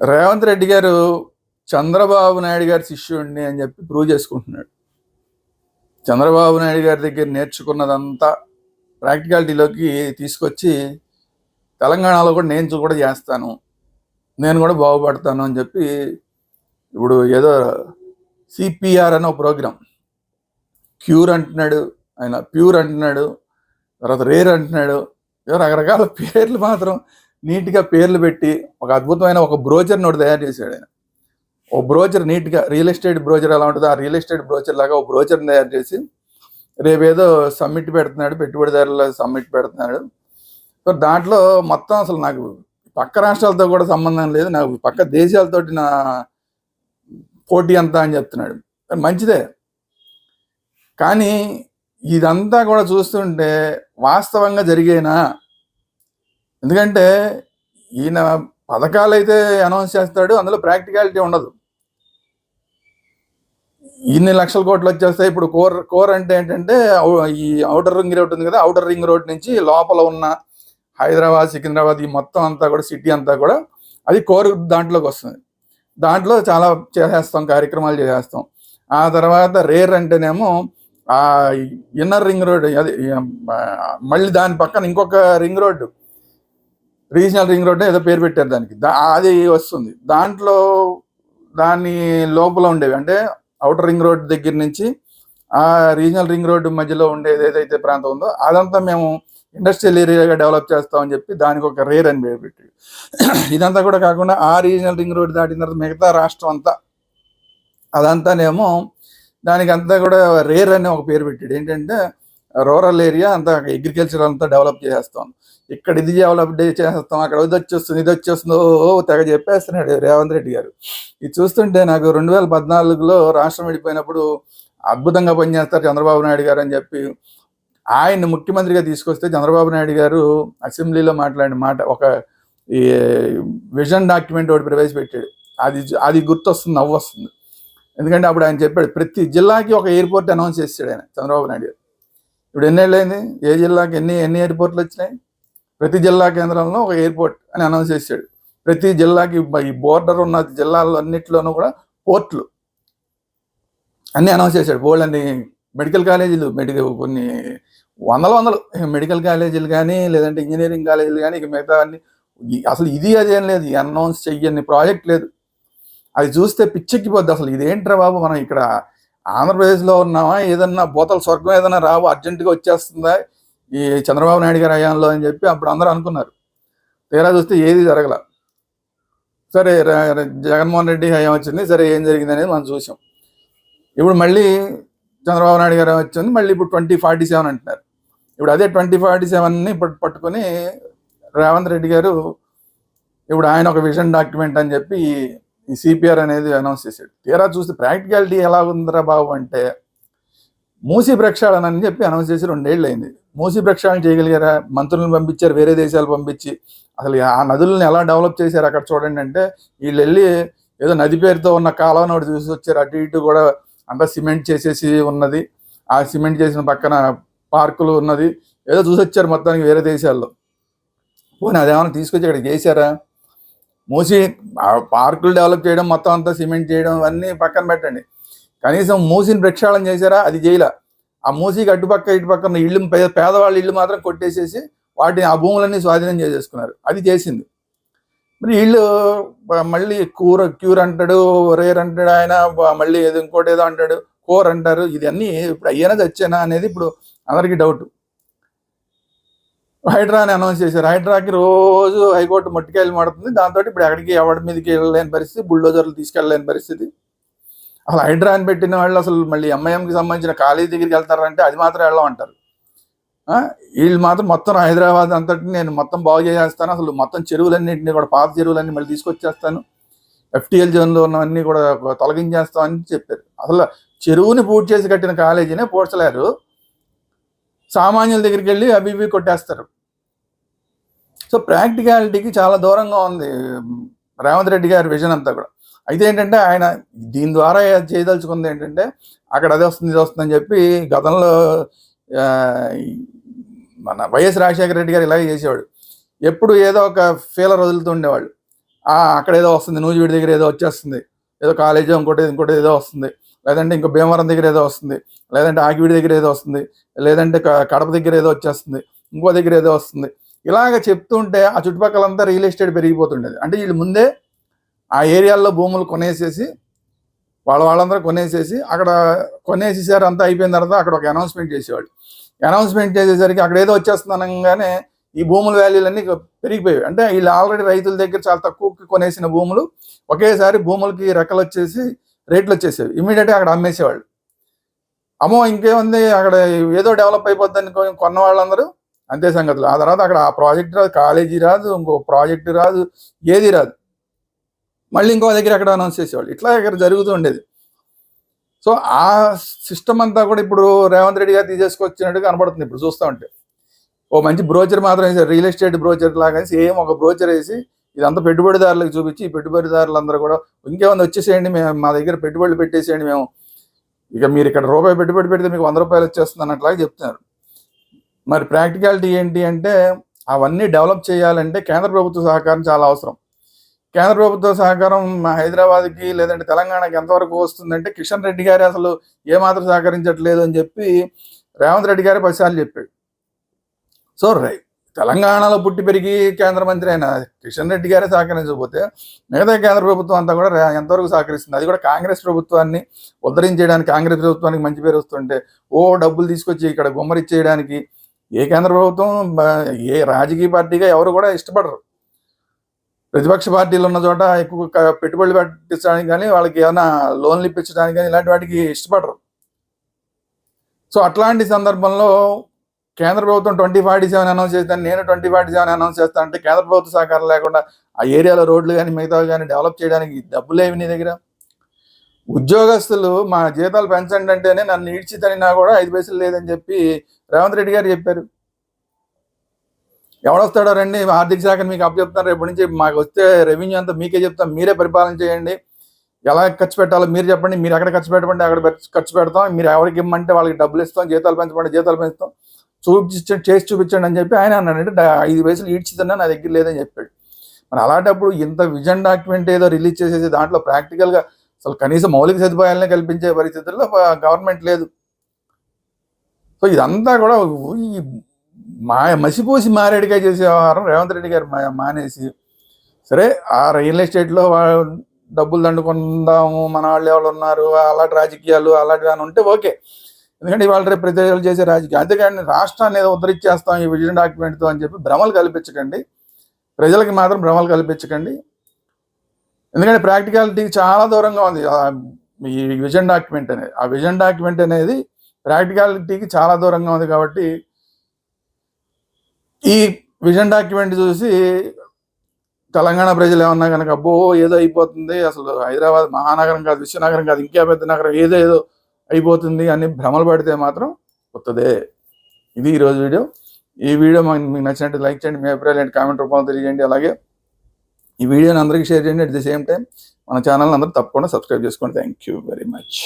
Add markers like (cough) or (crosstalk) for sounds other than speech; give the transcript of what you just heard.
రేవంత్ రెడ్డి గారు చంద్రబాబు నాయుడు గారి శిష్యుడిని అని చెప్పి ప్రూవ్ చేసుకుంటున్నాడు. చంద్రబాబు నాయుడు గారి దగ్గర నేర్చుకున్నదంతా ప్రాక్టికాలిటీలోకి తీసుకొచ్చి తెలంగాణలో కూడా నేను కూడా చేస్తాను. నేను కూడా బాగుపడతాను అని చెప్పి ఇప్పుడు ఏదో సిపిఆర్ అనే ఒక ప్రోగ్రాం. క్యూర్ అంటున్నాడు ఆయన ప్యూర్ అంటున్నాడు తర్వాత రేర్ అంటున్నాడు ఏదో రకరకాల పేర్లు మాత్రం నీట్గా పేర్లు పెట్టి ఒక అద్భుతమైన ఒక బ్రోచర్ని ఒకటి తయారు చేశాడు ఆయన. ఓ బ్రోచర్ నీట్గా రియల్ ఎస్టేట్ బ్రోచర్ ఎలా ఉంటుందో ఆ రియల్ ఎస్టేట్ బ్రోచర్ లాగా ఒక బ్రోచర్ని తయారు చేసి రేపేదో సమ్మిట్ పెడుతున్నాడు పెట్టుబడిదారుల సమ్మిట్ పెడుతున్నాడు. సో దాంట్లో మొత్తం అసలు నాకు పక్క రాష్ట్రాలతో కూడా సంబంధం లేదు నాకు పక్క దేశాలతోటి నా పోటీ అంతా అని చెప్తున్నాడు. మంచిదే. కానీ ఇదంతా కూడా చూస్తుంటే వాస్తవంగా జరిగేనా? ఎందుకంటే ఈయన పథకాలు అయితే అనౌన్స్ చేస్తాడు అందులో ప్రాక్టికాలిటీ ఉండదు. ఇన్ని లక్షల కోట్లు వచ్చేస్తాయి ఇప్పుడు కోర్ కోర్ అంటే ఏంటంటే ఈ అవుటర్ రింగ్ రోడ్ ఉంది కదా అవుటర్ రింగ్ రోడ్ నుంచి లోపల ఉన్న హైదరాబాద్ సికింద్రాబాద్ ఈ మొత్తం అంతా కూడా సిటీ అంతా కూడా అది కోర్ దాంట్లోకి వస్తుంది. దాంట్లో చాలా చేసేస్తాం కార్యక్రమాలు చేసేస్తాం. ఆ తర్వాత రేర్ అంటేనేమో ఆ ఇన్నర్ రింగ్ రోడ్ అది మళ్ళీ దాని పక్కన ఇంకొక ring road. Regional ring road ఏదో పేరు పెట్టారు దానికి. అది వస్తుంది. దాంట్లో దాని లోపల ఉండేవి. అంటే అవుటర్ రింగ్ రోడ్ దగ్గర నుంచి ఆ రీజనల్ రింగ్ రోడ్డు మధ్యలో ఉండేది ఏదైతే ప్రాంతం ఉందో అదంతా మేము ఇండస్ట్రియల్ ఏరియాగా డెవలప్ చేస్తామని చెప్పి దానికి ఒక రేర్ అని పేరు పెట్టి (coughs) ఇదంతా కూడా కాకుండా ఆ రీజనల్ రింగ్ రోడ్ దాటిన తర్వాత మిగతా రాష్ట్రం అంతా అదంతానేమో దానికి అంతా కూడా రేర్ అని ఒక పేరు పెట్టాడు ఏంటంటే రూరల్ ఏరియా అంతా అగ్రికల్చర్ అంతా డెవలప్ చేసేస్తాం ఇక్కడ ఇది డెవలప్ చేసేస్తాం అక్కడ ఇది వచ్చేస్తుంది ఇది వచ్చేస్తుందో తెగ చెప్పేస్తున్నాడు రేవంత్ రెడ్డి గారు. ఇది చూస్తుంటే నాకు రెండు వేల పద్నాలుగులో రాష్ట్రం విడిపోయినప్పుడు అద్భుతంగా పనిచేస్తారు చంద్రబాబు నాయుడు గారు అని చెప్పి ఆయన్ని ముఖ్యమంత్రిగా తీసుకొస్తే చంద్రబాబు నాయుడు గారు అసెంబ్లీలో మాట్లాడిన మాట ఒక ఈ విజన్ డాక్యుమెంట్ ఒకటి ప్రవేశపెట్టాడు. అది అది గుర్తొస్తుంది నవ్వు వస్తుంది ఎందుకంటే అప్పుడు ఆయన చెప్పాడు ప్రతి జిల్లాకి ఒక ఎయిర్పోర్ట్ అనౌన్స్ చేశాడు ఆయన చంద్రబాబు నాయుడు గారు. ఇప్పుడు ఎన్ని అయింది ఏ జిల్లాకి ఎన్ని ఎన్ని ఎయిర్పోర్ట్లు వచ్చినాయి? ప్రతి జిల్లా కేంద్రంలో ఒక ఎయిర్పోర్ట్ అని అనౌన్స్ చేశాడు. ప్రతి జిల్లాకి ఈ బోర్డర్ ఉన్న జిల్లాలో అన్నింటిలోనూ కూడా పోర్ట్లు అన్నీ అనౌన్స్ చేశాడు. బోల్డ్ అన్ని మెడికల్ కాలేజీలు మెడికల్ కొన్ని వందల వందలు మెడికల్ కాలేజీలు కానీ లేదంటే ఇంజనీరింగ్ కాలేజీలు కానీ ఇక మిగతా అన్ని అసలు ఇది అదేం లేదు. అనౌన్స్ చెయ్యని ప్రాజెక్ట్ లేదు. అది చూస్తే పిచ్చెక్కిపోద్ది. అసలు ఇదేంట్రా బాబు? మనం ఇక్కడ ఆంధ్రప్రదేశ్లో ఉన్నామా ఏదన్నా బోతల స్వర్గం ఏదైనా రావు? అర్జెంటుగా వచ్చేస్తుందా? ఈ చంద్రబాబు నాయుడు గారి హయాంలో అని చెప్పి అప్పుడు అందరూ అనుకున్నారు. తీరా చూస్తే ఏది జరగల. సరే జగన్మోహన్ రెడ్డి హయాం వచ్చింది. సరే ఏం జరిగింది అనేది మనం చూసాం. ఇప్పుడు మళ్ళీ చంద్రబాబు నాయుడు గారు వచ్చింది. మళ్ళీ ఇప్పుడు ట్వంటీ ఫార్టీ సెవెన్ అంటున్నారు. ఇప్పుడు అదే ట్వంటీ ఫార్టీ సెవెన్ని ఇప్పుడు పట్టుకొని రేవంత్ రెడ్డి గారు ఇప్పుడు ఆయన ఒక విజన్ డాక్యుమెంట్ అని చెప్పి ఈ సిపిఆర్ అనేది అనౌన్స్ చేశాడు. తీరా చూస్తే ప్రాక్టికాలిటీ ఎలా ఉందిరా బాబు అంటే మూసి ప్రక్షాళన అని చెప్పి అనౌన్స్ చేసి రెండేళ్ళు అయింది. మూసి ప్రక్షాళన చేయగలిగారా? మంత్రులను పంపించారు వేరే దేశాలు పంపించి. అసలు ఆ నదులను ఎలా డెవలప్ చేశారు అక్కడ చూడండి అంటే వీళ్ళు వెళ్ళి ఏదో నది పేరుతో ఉన్న కాలువను ఒకటి చూసి వచ్చారు. అటు ఇటు కూడా అంతా సిమెంట్ చేసేసి ఉన్నది. ఆ సిమెంట్ చేసిన పక్కన పార్కులు ఉన్నది. ఏదో చూసి వచ్చారు మొత్తానికి వేరే దేశాల్లో. పోనీ అదేమైనా తీసుకొచ్చి ఇక్కడ చేశారా? మూసి పార్కులు డెవలప్ చేయడం మొత్తం అంతా సిమెంట్ చేయడం అన్నీ పక్కన పెట్టండి. కనీసం మూసిని ప్రక్షాళన చేశారా? అది చేయలే. ఆ మూసికి అటుపక్క ఇటుపక్క ఇల్లు పేదవాళ్ళ ఇల్లు మాత్రం కొట్టేసేసి వాటిని ఆ భూములన్నీ స్వాధీనం చేసేసుకున్నారు. అది చేసింది. మరి వీళ్ళు మళ్ళీ కూర క్యూర్ అంటాడు రేర్ అంటాడు ఆయన మళ్ళీ ఏదో ఇంకోటి ఏదో అంటాడు కూర అంటారు ఇది అన్నీ ఇప్పుడు అయ్యేనా చచ్చేనా అనేది ఇప్పుడు అందరికీ డౌట్. హైడ్రా అని అనౌన్స్ చేశారు. హైడ్రాకి రోజు హైకోర్టు మట్టికాయలు మాడుతుంది. దాంతో ఇప్పుడు ఎక్కడికి ఎవరి మీదకి వెళ్ళలేని పరిస్థితి బుల్డోజర్లు తీసుకెళ్ళలేని పరిస్థితి. అసలు హైడ్రా అని పెట్టిన వాళ్ళు అసలు మళ్ళీ ఎంఐఎంకి సంబంధించిన కాలేజీ దగ్గరికి వెళ్తారంటే అది మాత్రం వెళ్ళమంటారు వీళ్ళు మాత్రం మొత్తం హైదరాబాద్ అంతటి నేను మొత్తం బాగు చేసేస్తాను. అసలు మొత్తం చెరువులన్నింటినీ కూడా పాత చెరువులన్నీ మళ్ళీ తీసుకొచ్చేస్తాను. ఎఫ్టీఎల్ జోన్లో ఉన్నవన్నీ కూడా తొలగించేస్తామని చెప్పారు. అసలు చెరువుని పూర్తి చేసి కట్టిన కాలేజీనే పూడ్చలేరు సామాన్యుల దగ్గరికి వెళ్ళి అవి ఇవి కొట్టేస్తారు. సో ప్రాక్టికాలిటీకి చాలా దూరంగా ఉంది రేవంత్ రెడ్డి గారి విజన్ అంతా కూడా. అయితే ఏంటంటే ఆయన దీని ద్వారా చేయదలుచుకుంది ఏంటంటే అక్కడ అదే వస్తుంది ఇది వస్తుందని చెప్పి గతంలో మన వైఎస్ రాజశేఖర రెడ్డి గారు ఇలాగే చేసేవాడు. ఎప్పుడు ఏదో ఒక ఫీలర్ వదులుతూ ఉండేవాళ్ళు. అక్కడ ఏదో వస్తుంది నూజివీడి దగ్గర ఏదో వచ్చేస్తుంది. ఏదో కాలేజీ ఇంకోటి ఇంకోటి ఏదో వస్తుంది. లేదంటే ఇంకో భీమవరం దగ్గర ఏదో వస్తుంది. లేదంటే ఆగివీడి దగ్గర ఏదో వస్తుంది. లేదంటే క- కడప దగ్గర ఏదో వచ్చేస్తుంది. ఇంకో దగ్గర ఏదో వస్తుంది. ఇలాగ చెప్తుంటే ఆ చుట్టుపక్కలంతా రియల్ ఎస్టేట్ పెరిగిపోతుండేది. అంటే వీళ్ళు ముందే ఆ ఏరియాల్లో భూములు కొనేసేసి వాళ్ళ వాళ్ళందరూ కొనేసేసి అక్కడ కొనేసేసారు అంతా అయిపోయిన తర్వాత అక్కడ ఒక అనౌన్స్మెంట్ చేసేవాళ్ళు. అనౌన్స్మెంట్ చేసేసరికి అక్కడ ఏదో వచ్చేస్తుంది అనగానే ఈ భూముల వాల్యూలన్నీ పెరిగిపోయాయి అంటే వీళ్ళు ఆల్రెడీ రైతుల దగ్గర చాలా తక్కువకి కొనేసిన భూములు ఒకేసారి భూములకి రెక్కలు వచ్చేసి రేట్లు వచ్చేసేవి. ఇమీడియట్గా అక్కడ అమ్మేసేవాళ్ళు. అమ్మో ఇంకేముంది? అక్కడ ఏదో డెవలప్ అయిపోద్దని కొన్న వాళ్ళందరూ అంతే సంగతులు. ఆ తర్వాత అక్కడ ఆ ప్రాజెక్ట్ రాదు కాలేజీ రాదు ఇంకో ప్రాజెక్ట్ రాదు ఏది రాదు. మళ్ళీ ఇంకో దగ్గర అక్కడ అనౌన్స్ చేసేవాళ్ళు. ఇట్లా ఇక్కడ జరుగుతూ ఉండేది. సో ఆ సిస్టమ్ అంతా కూడా ఇప్పుడు రేవంత్ రెడ్డి గారు తీసేసుకొచ్చినట్టు కనబడుతుంది ఇప్పుడు చూస్తూ ఉంటే. ఓ మంచి బ్రోచర్ మాత్రం వేసారు రియల్ ఎస్టేట్ బ్రోచర్ లాగా సేమ్ ఒక బ్రోచర్ వేసి ఇదంతా పెట్టుబడిదారులకు చూపించి పెట్టుబడిదారులందరూ కూడా ఇంకేమైనా వచ్చేసేయండి మేము మా దగ్గర పెట్టుబడులు పెట్టేసేయండి మేము. ఇక మీరు ఇక్కడ రూపాయి పెట్టుబడి పెడితే మీకు వంద రూపాయలు వచ్చేస్తుంది అన్నట్లాగా చెప్తున్నారు. మరి ప్రాక్టికాలిటీ ఏంటి అంటే అవన్నీ డెవలప్ చేయాలంటే కేంద్ర ప్రభుత్వ సహకారం చాలా అవసరం. కేంద్ర ప్రభుత్వ సహకారం హైదరాబాద్కి లేదంటే తెలంగాణకి ఎంతవరకు వస్తుందంటే కిషన్ రెడ్డి గారు అసలు ఏమాత్రం సహకరించట్లేదు అని చెప్పి రేవంత్ రెడ్డి గారే పదిసార్లు చెప్పాడు. So right. తెలంగాణలో పుట్టి పెరిగి కేంద్ర మంత్రి అయిన కిషన్ రెడ్డి గారే సహకరించకపోతే మిగతా కేంద్ర ప్రభుత్వం అంతా కూడా ఎంతవరకు సహకరిస్తుంది? అది కూడా కాంగ్రెస్ ప్రభుత్వాన్ని ఉద్ధరించేయడానికి కాంగ్రెస్ ప్రభుత్వానికి మంచి పేరు వస్తుంటే ఓ డబ్బులు తీసుకొచ్చి ఇక్కడ గుమ్మరిచ్చేయడానికి ఏ కేంద్ర ప్రభుత్వం ఏ రాజకీయ పార్టీగా ఎవరు కూడా ఇష్టపడరు. ప్రతిపక్ష పార్టీలు ఉన్న చోట ఎక్కువ పెట్టుబడులు పెట్టించడానికి కానీ వాళ్ళకి ఏమైనా లోన్లు ఇప్పించడానికి కానీ ఇలాంటి వాటికి ఇష్టపడరు. సో అట్లాంటి సందర్భంలో కేంద్ర ప్రభుత్వం ట్వంటీ ఫార్టీ సెవెన్ అనౌన్స్ చేస్తాను నేను ట్వంటీ ఫార్టీ సెవెన్ అనౌన్స్ చేస్తాను అంటే కేంద్ర ప్రభుత్వ సహకారం లేకుండా ఆ ఏరియాలో రోడ్లు కానీ మిగతావి కానీ డెవలప్ చేయడానికి డబ్బులేవి నీ దగ్గర. ఉద్యోగస్తులు మా జీతాలు పెంచండి అంటేనే నన్ను ఈడ్చితనినా కూడా ఐదు పైసలు లేదని చెప్పి రేవంత్ రెడ్డి గారు చెప్పారు. ఎవడొస్తాడో రండి ఆర్థిక శాఖను మీకు అప్పచెప్తాను రేపు నుంచి మాకు వస్తే రెవెన్యూ అంతా మీకే చెప్తాం మీరే పరిపాలన చేయండి. ఎలా ఖర్చు పెట్టాలో మీరు చెప్పండి మీరు ఎక్కడ ఖర్చు పెట్టమంటే అక్కడ ఖర్చు పెడతాం మీరు ఎవరికి ఇమ్మంటే వాళ్ళకి డబ్బులు ఇస్తాం జీతాలు పెంచమంటే జీతాలు పెంచుతాం. చూపించండి చేసి చూపించండి అని చెప్పి ఆయన అన్నాడంటే ఐదు వయసులు ఈడ్చిదన్నా నా దగ్గర లేదని చెప్పాడు. మరి అలాంటప్పుడు ఇంత విజన్ డాక్యుమెంట్ ఏదో రిలీజ్ చేసేసి దాంట్లో ప్రాక్టికల్గా అసలు కనీసం మౌలిక సదుపాయాలనే కల్పించే పరిస్థితుల్లో గవర్నమెంట్ లేదు. సో ఇదంతా కూడా ఈ మా మసిపోసి మారేడుగా చేసే వ్యవహారం రేవంత్ రెడ్డి గారు మానేసి సరే ఆ రియల్ ఎస్టేట్లో డబ్బులు దండుకుందాము మన వాళ్ళు ఎవరు ఉన్నారు అలాంటి రాజకీయాలు అలాంటివి అని ఉంటే ఓకే. ఎందుకంటే ఇవాళ రేపు ప్రజలు చేసే రాజకీయం. అంతేకాని రాష్ట్రాన్ని ఏదో ఉద్ధరించేస్తాం ఈ విజన్ డాక్యుమెంట్తో అని చెప్పి భ్రమలు కల్పించకండి. ప్రజలకి మాత్రం భ్రమలు కల్పించకండి. ఎందుకంటే ప్రాక్టికాలిటీ చాలా దూరంగా ఉంది. ఈ విజన్ డాక్యుమెంట్ అనేది ఆ విజన్ డాక్యుమెంట్ అనేది ప్రాక్టికాలిటీకి చాలా దూరంగా ఉంది కాబట్టి ఈ విజన్ డాక్యుమెంట్ చూసి తెలంగాణ ప్రజలు ఏమన్నా కనుక అబ్బో ఏదో అయిపోతుంది. అసలు హైదరాబాద్ మహానగరం కాదు విశ్వనగరం కాదు ఇంకా పెద్ద నగరం ఏదో ఏదో అయిపోతుంది అని భ్రమలు పడితే మాత్రం కొత్తదే ఇది ఈరోజు వీడియో. ఈ వీడియో మాకు మీకు నచ్చినట్టు లైక్ చేయండి మీ అభిప్రాయాలు ఏంటి కామెంట్ రూపంలో తెలియజేయండి. అలాగే ఈ వీడియోని అందరికీ షేర్ చేయండి. అట్ ది సేమ్ టైం మన ఛానల్ అందరూ తప్పకుండా సబ్స్క్రైబ్ చేసుకోండి. Thank you very much